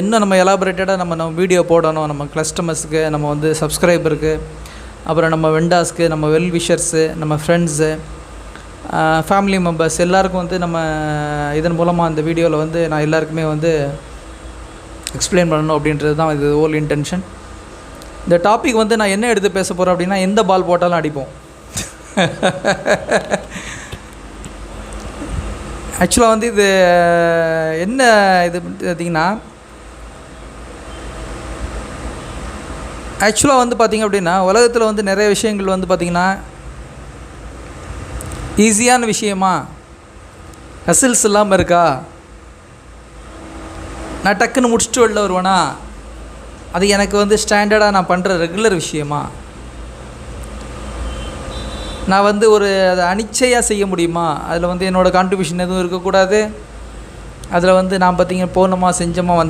இன்னும் நம்ம எலாபரேட்டடாக நம்ம நம்ம வீடியோ போடணும். நம்ம கஸ்டமர்ஸுக்கு நம்ம வந்து சப்ஸ்கிரைபருக்கு அப்புறம் நம்ம வெண்டாஸ்க்கு நம்ம வெல் விஷர்ஸு நம்ம ஃப்ரெண்ட்ஸு ஃபேமிலி மெம்பர்ஸ் எல்லாருக்கும் வந்து நம்ம இதன் மூலமாக அந்த வீடியோவில் வந்து நான் எல்லாருக்குமே வந்து எக்ஸ்பிளைன் பண்ணணும் அப்படின்றது தான் இது ஓல் இன்டென்ஷன் இந்த டாபிக் வந்து நான் என்ன எடுத்து பேச போகிறேன் அப்படின்னா எந்த பால் போட்டாலும் அடிப்போம். ஆக்சுவலாக வந்து இது என்ன இது பார்த்தீங்கன்னா ஆக்சுவலாக வந்து பார்த்திங்க அப்படின்னா உலகத்தில் வந்து நிறைய விஷயங்கள் வந்து பார்த்திங்கன்னா ஈஸியான விஷயமா ஹசில்ஸ் இல்லாமல் இருக்கா? நான் டக்குன்னு முடிச்சுட்டு வெளில வருவேனா? அது எனக்கு வந்து ஸ்டாண்டர்டாக நான் பண்ணுற ரெகுலர் விஷயமா? நான் வந்து ஒரு அதை அனிச்சையாக செய்ய முடியுமா? அதில் வந்து என்னோடய கான்ட்ரிபியூஷன் எதுவும் இருக்கக்கூடாது. அதில் வந்து நான் பார்த்தீங்கன்னா போனோமா செஞ்சோமா வந்து